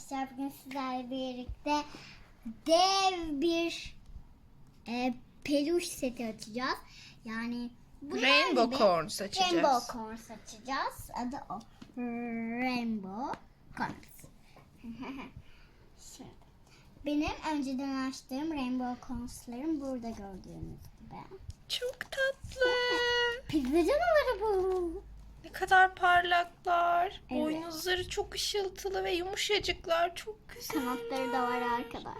arkadaşlar bugün sizlerle birlikte dev bir e, peluş seti açacağız. Yani Rainbow gibi Corns açacağız. Rainbow Corns açacağız. Adı o. Rainbow Corns. Şimdi benim önceden açtığım Rainbow Corns'larım burada gördüğünüz gibi. Çok tatlı. Pizza canavarı bu. Ne kadar parlaklar. Evet. Boynuzları çok ışıltılı ve yumuşacıklar. Çok güzel. Kanatları da var arkada.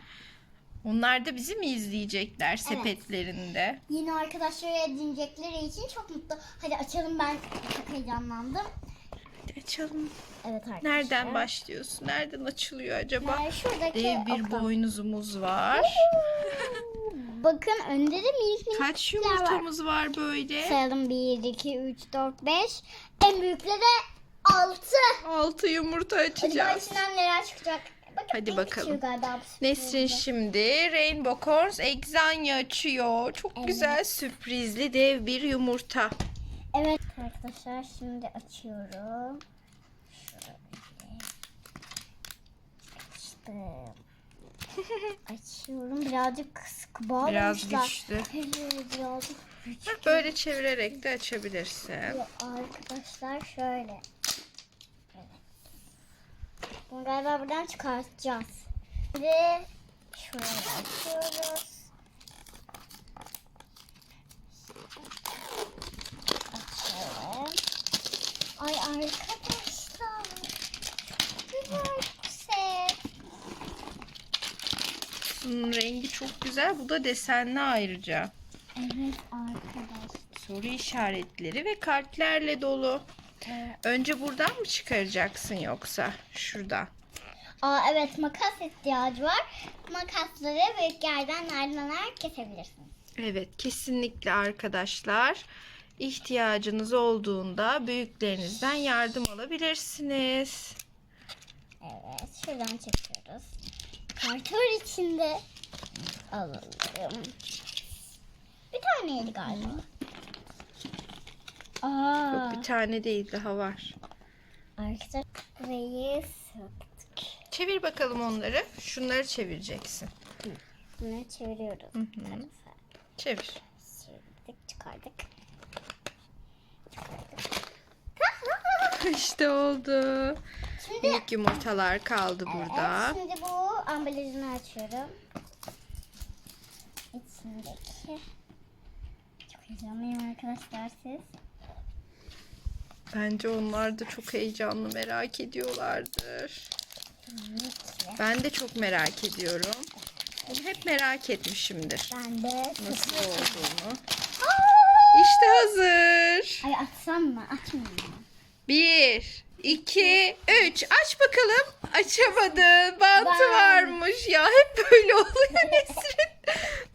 Onlar da bizi mi izleyecekler sepetlerinde? Yeni arkadaşları edinecekleri için çok mutlu. Hadi açalım ben çok heyecanlandım. Hadi açalım. Evet arkadaşlar. Nereden başlıyorsun? Nereden açılıyor acaba? Yani şuradaki Dev bir oktan. boynuzumuz var. Bakın önde de minik minik Kaç küçükler var. yumurtamız var böyle? Sayalım 1, 2, 3, 4, 5. En büyükleri 6. Altı yumurta Acaba açacağız. içinden neler çıkacak? Bakın Hadi bakalım. Nesrin şimdi Rainbow Corns Exanya açıyor. Çok Evet. güzel sürprizli dev bir yumurta. Evet arkadaşlar şimdi açıyorum. Şöyle. Açtım. Açıyorum. Birazcık sıkı bağlamışlar. Biraz güçlü. Evet birazcık güçlü. Böyle çevirerek de açabilirsin. Arkadaşlar şöyle. Evet. Bunu galiba buradan çıkartacağız. Ve şöyle açıyoruz. Açalım. Ay arkadaşlar. Çok güzel bu set. Bunun rengi çok güzel. Bu da desenli ayrıca. Evet arkadaşlar. Soru işaretleri ve kalplerle dolu. Evet. Önce buradan mı çıkaracaksın yoksa? Şuradan. Aa evet makas ihtiyacı var. Makasları büyük yerden nereden kesebilirsiniz. Evet kesinlikle arkadaşlar. İhtiyacınız olduğunda büyüklerinizden yardım alabilirsiniz. Evet şuradan çekiyoruz. Kartör içinde alalım. Bir taneydi galiba. Aa, Yok bir tane değil daha var. arkadaşlar burayı sıktık. Çevir bakalım onları. Şunları çevireceksin. Bunu çeviriyoruz. Hı hı. Çevir. Çevirdik çıkardık. işte oldu. Şimdi Minik yumurtalar kaldı burada. Evet, şimdi bu ambalajını açıyorum. İçindeki. Çok heyecanlıyım arkadaşlar siz. Bence onlar da çok heyecanlı merak ediyorlardır. Kesinlikle. Ben de çok merak ediyorum. Hep merak etmişimdir Ben de nasıl olduğunu. İşte hazır. Ay atsam mı? Atmayayım mı? Bir, iki, üç. Aç bakalım. Açamadın. Bantı Ben- varmış ya. Hep böyle oluyor Nesrin.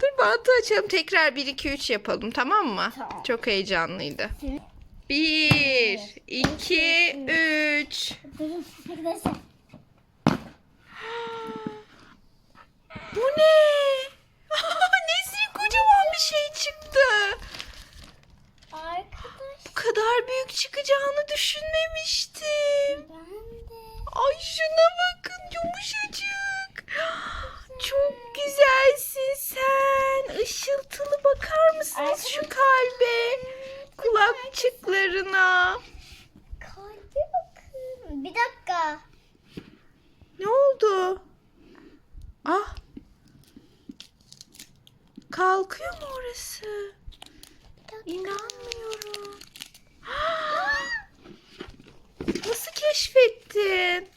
Dur bantı açalım. Tekrar bir, iki, üç yapalım tamam mı? Tamam. Çok heyecanlıydı. Şimdi- Bir, iki, üç. Durun arkadaşlar. Bu ne? Nesrin kocaman bir şey çıktı. Arkadaş Bu kadar büyük çıkacağını düşünmemiştim. Ay şuna bakın yumuşacık. Çok güzelsin sen. Işıltılı bakar mısınız şu kalbe? Kulakçıklarına. Kalbe bakın. Bir dakika. Ne oldu? Ah. Kalkıyor mu orası? İnanmıyorum. Nasıl keşfettin?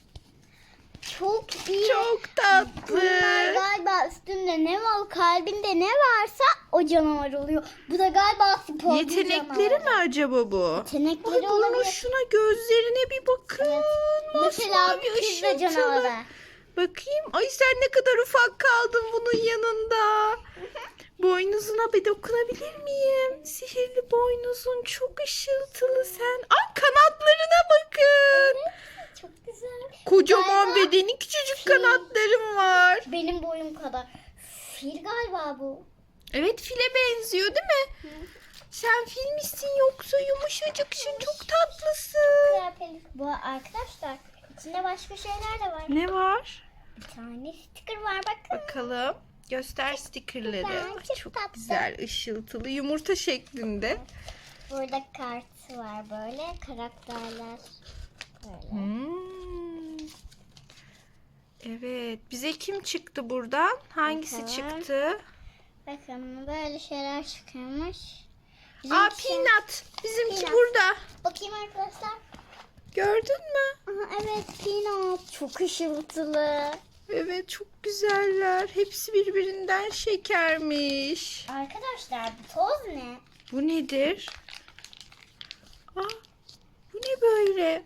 Çok iyi. Çok tatlı. Bunlar galiba üstünde ne var, kalbinde ne varsa o canavar oluyor. Bu da galiba spor Yetenekleri mi acaba bu? Yetenekleri Ay olabilir. şuna gözlerine bir bakın. Mesela Masmavi pizza canavarı. Bakayım. Ay sen ne kadar ufak kaldın bunun yanında. Boynuzuna bir dokunabilir miyim? Sihirli boynuzun çok ışıltılı sen. Ay kanatlarına bakın. Çok güzel. Kocaman Galiba bedeni küçücük fil. kanatlarım var. Benim boyum kadar. Fil galiba bu. Evet file benziyor değil mi? Sen fil misin yoksa yumuşacıksın çok tatlısın. Güzel peluş. Bu arkadaşlar İçinde başka şeyler de var. Ne var? Bir tane sticker var bakın. Bakalım. Göster stickerları. güzel, çok çok tatlı. güzel ışıltılı yumurta şeklinde. Burada kartı var böyle karakterler. Böyle. Hmm. Evet. Bize kim çıktı buradan? Hangisi Bakalım. çıktı? Bakın böyle şeyler çıkıyormuş. Aa Bizimkisi- Peanut. Bizimki Peanut. burada. Bakayım arkadaşlar. Gördün mü? Aha, evet peanut. Çok ışıltılı. Evet çok güzeller. Hepsi birbirinden şekermiş. Arkadaşlar bu toz ne? Bu nedir? Aa, bu ne böyle?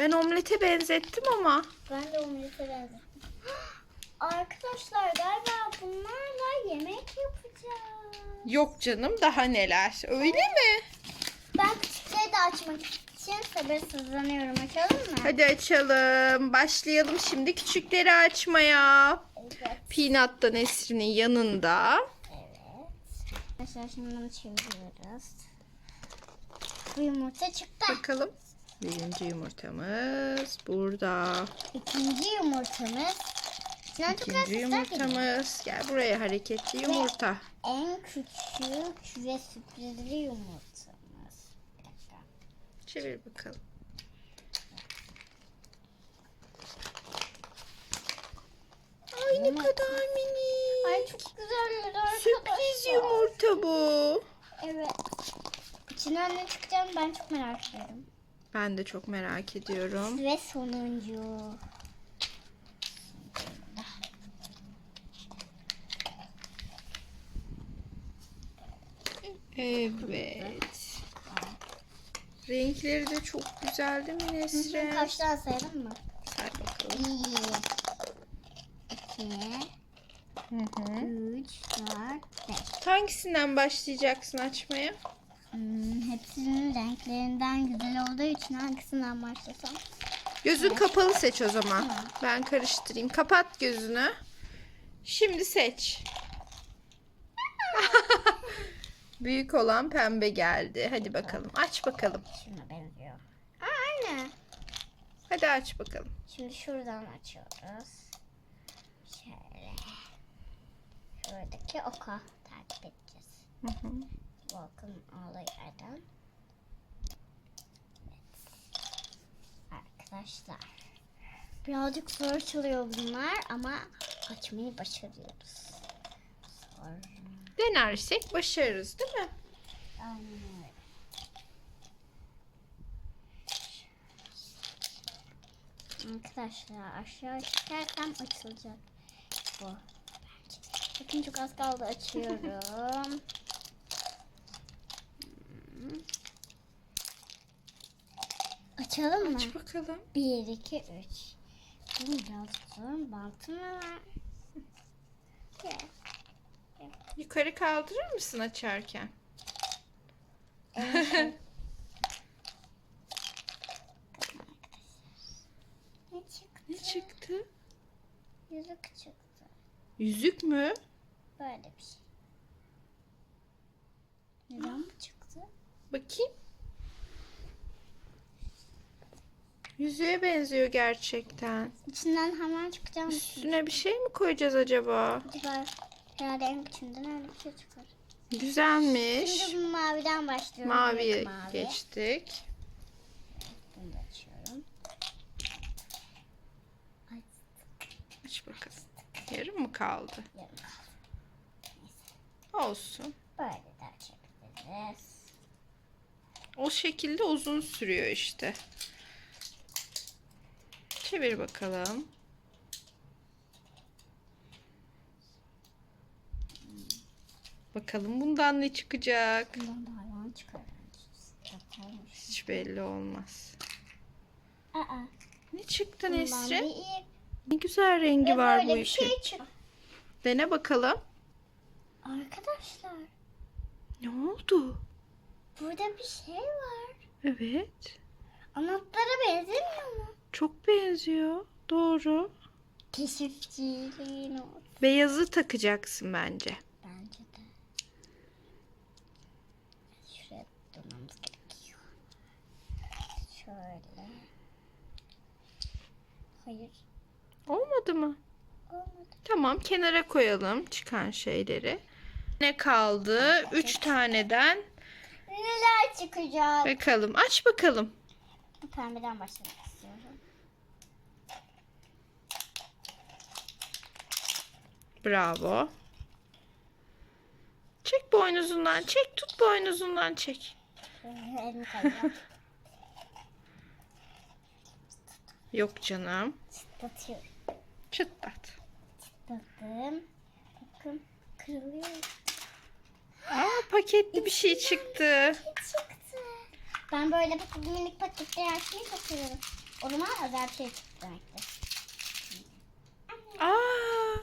Ben omlete benzettim ama. Ben de omlete benzettim. Arkadaşlar galiba bunlarla yemek yapacağız. Yok canım daha neler. Öyle mi? Ben küçükleri de açmak için sabırsızlanıyorum. Açalım mı? Hadi açalım. Başlayalım şimdi küçükleri açmaya. Evet. Peanut da Nesrin'in yanında. Evet. Arkadaşlar şimdi bunu çeviriyoruz. Bu yumurta çıktı. Bakalım. Birinci yumurtamız burada. İkinci yumurtamız. İkinci yumurtamız. Gel buraya hareketli yumurta. En küçük ve sürprizli yumurtamız. Bir dakika. Çevir bakalım. Ay ne kadar minik. Ay çok güzeller arkadaşlar. Sürpriz yumurta bu. Evet. İçinden ne çıkacağını ben çok merak ediyorum. Ben de çok merak ediyorum. Ve sonuncu. Evet. Renkleri de çok güzel değil mi Nesrin? Kaç tane sayalım mı? Say bakalım. Bir, iki, Hı hı. üç, dört, beş. Hangisinden başlayacaksın açmaya? Hmm, hepsinin renklerinden güzel olduğu için hangisinden başlasam? Gözün kapalı seç o zaman. Tamam. Ben karıştırayım. Kapat gözünü. Şimdi seç. Büyük olan pembe geldi. Hadi bakalım. Aç bakalım. Şuna benziyor. Aa, aynı. Hadi aç bakalım. Şimdi şuradan açıyoruz. Şöyle. Şuradaki oka takip edeceğiz. Hı hı. Bakın ağlı yerden. Evet. Arkadaşlar. Birazcık zor çalıyor bunlar ama açmayı başarıyoruz. Sonra... Denersek başarırız değil mi? Aynen öyle. Arkadaşlar aşağı çekersem açılacak bu. Bakın çok az kaldı açıyorum. Açalım mı? Aç bakalım. 1, 2, 3. Bu birazcık zor. Bantı mı var? Yukarı kaldırır mısın açarken? Evet. ne çıktı? Ne çıktı? Yüzük çıktı. Yüzük mü? Böyle bir şey. Neden bu çıktı? Bakayım. Yüzüğe benziyor gerçekten. İçinden hemen çıkacağım. Üstüne bir şey mi koyacağız acaba? Acaba herhalde en küçüğünden öyle bir şey çıkar. Güzelmiş. Şimdi bu maviden başlıyorum. Maviye mavi. geçtik. Bunu da açıyorum. Aç bakalım. Yarım mı kaldı? yarım kaldı. Olsun. Böyle de açabiliriz. O şekilde uzun sürüyor işte. Çevir bakalım. Bakalım bundan ne çıkacak? Bundan da hayvan çıkar. Hiç belli olmaz. Aa, Ne çıktı ip. Ne güzel rengi var bu ipin. şey. Dene bakalım. Arkadaşlar Ne oldu? Burada bir şey var. Evet. Anahtar'a benzemiyor mu? Çok benziyor. Doğru. Keşifçiliğin olsun. Beyazı takacaksın bence. Bence de. Şuraya durmamız gerekiyor. Şöyle. Hayır. Olmadı mı? Olmadı. Tamam kenara koyalım çıkan şeyleri. Ne kaldı? Üç taneden. Neler çıkacak? Bakalım aç bakalım. Pembeden başlamak istiyorum. Bravo. Çek boynuzundan çek tut boynuzundan çek. Elimi kayacağım. Yok canım. Çıtlatıyorum. Çıtlat. Çıtlattım. Bakın kırılıyor. Aa paketli bir şey çıktı. Çıktı. Ben böyle bak minik paketleri açmayı çok seviyorum. O zaman özel bir şey çıktı demektir. Aa!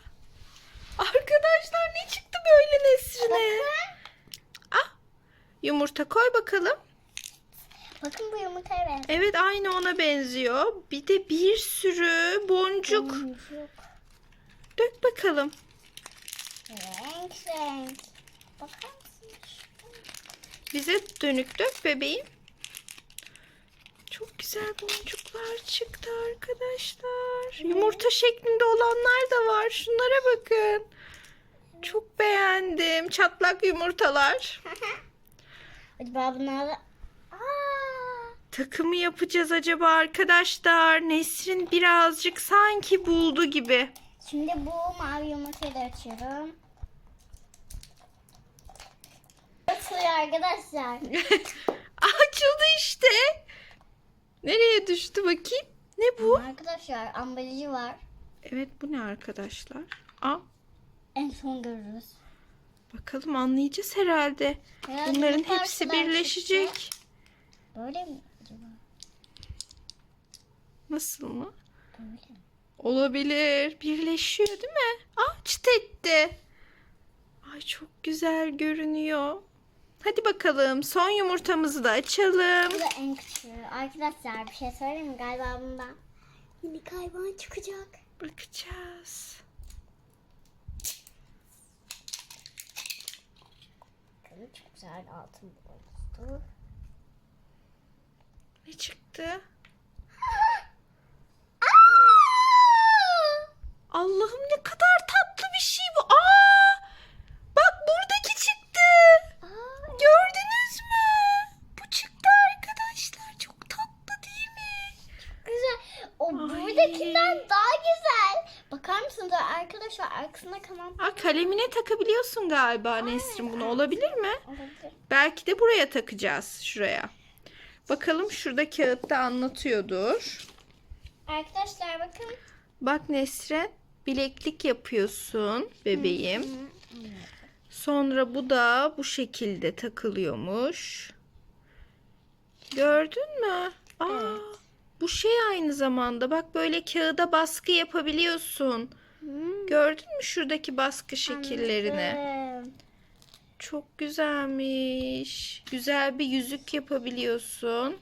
Arkadaşlar ne çıktı böyle Nesrin'e? Ah! Yumurta koy bakalım. Bakın bu yumurtaya benziyor. Evet aynı ona benziyor. Bir de bir sürü boncuk. Boncuk. Dök bakalım. Renk renk. Bakar? Bize dönük dök bebeğim. Çok güzel boncuklar çıktı arkadaşlar. Yumurta şeklinde olanlar da var. Şunlara bakın. Çok beğendim. Çatlak yumurtalar. Acaba bunları... Aa, Takımı yapacağız acaba arkadaşlar. Nesrin birazcık sanki buldu gibi. şimdi bu mavi yumurtayı da açıyorum. Açılıyor arkadaşlar. Açıldı işte. Nereye düştü bakayım? Ne bu? Arkadaşlar ambalajı var. Evet bu ne arkadaşlar? Aa, En son görürüz. bakalım anlayacağız herhalde. Herhalde Bunların bu hepsi birleşecek. çıktı. Böyle mi acaba? Nasıl mı? Böyle mi? Olabilir. Birleşiyor değil mi? Ah çıt etti. Ay çok güzel görünüyor. Hadi bakalım son yumurtamızı da açalım. Bu da en küçüğü. Arkadaşlar bir şey söyleyeyim mi? Galiba bundan minik hayvan çıkacak. Bakacağız. Bakın çok güzel altın boyutlu. Ne çıktı? Allah'ım ne kadar tatlı bir şey bu. Aa! Bak buradaki çıktı. Aa, Gördünüz mü? Bu çıktı arkadaşlar. Çok tatlı değil mi? güzel. O Ay. buradakinden daha güzel. Bakar mısınız arkadaşlar arkasında kalan Aa, kalemine takabiliyorsun galiba Nesrin bunu. Olabilir mi? olabilir. Belki de buraya takacağız. Şuraya. Bakalım şurada kağıtta anlatıyordur. Arkadaşlar bakın. Bak Nesrin bileklik yapıyorsun bebeğim. Sonra bu da bu şekilde takılıyormuş. Gördün mü? Aa, Evet. bu şey aynı zamanda bak böyle kağıda baskı yapabiliyorsun. Hmm, Gördün mü şuradaki baskı şekillerini? anladım. Çok güzelmiş. Güzel bir yüzük yapabiliyorsun.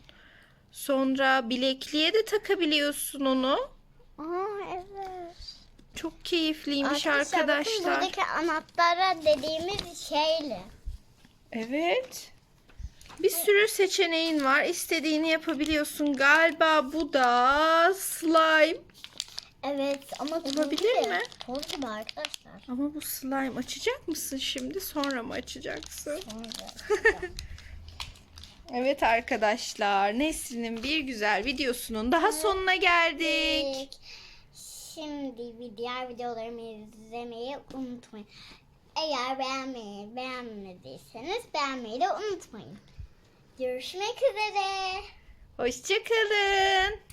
Sonra bilekliğe de takabiliyorsun onu. Aa evet. Çok keyifliymiş Arkadaşlar, bakın arkadaşlar. buradaki anahtarlar dediğimiz şeyle. Evet. Bir sürü seçeneğin var. İstediğini yapabiliyorsun. Galiba bu da slime. Evet ama Olabilir mi? Toz gibi arkadaşlar. Ama bu slime açacak mısın şimdi? Sonra mı açacaksın? Sonra. Evet arkadaşlar. Nesrin'in bir güzel videosunun daha sonuna geldik. Şimdi diğer videolarımı izlemeyi unutmayın. Eğer beğenmeyi beğenmediyseniz beğenmeyi de unutmayın. Görüşmek üzere. Hoşçakalın.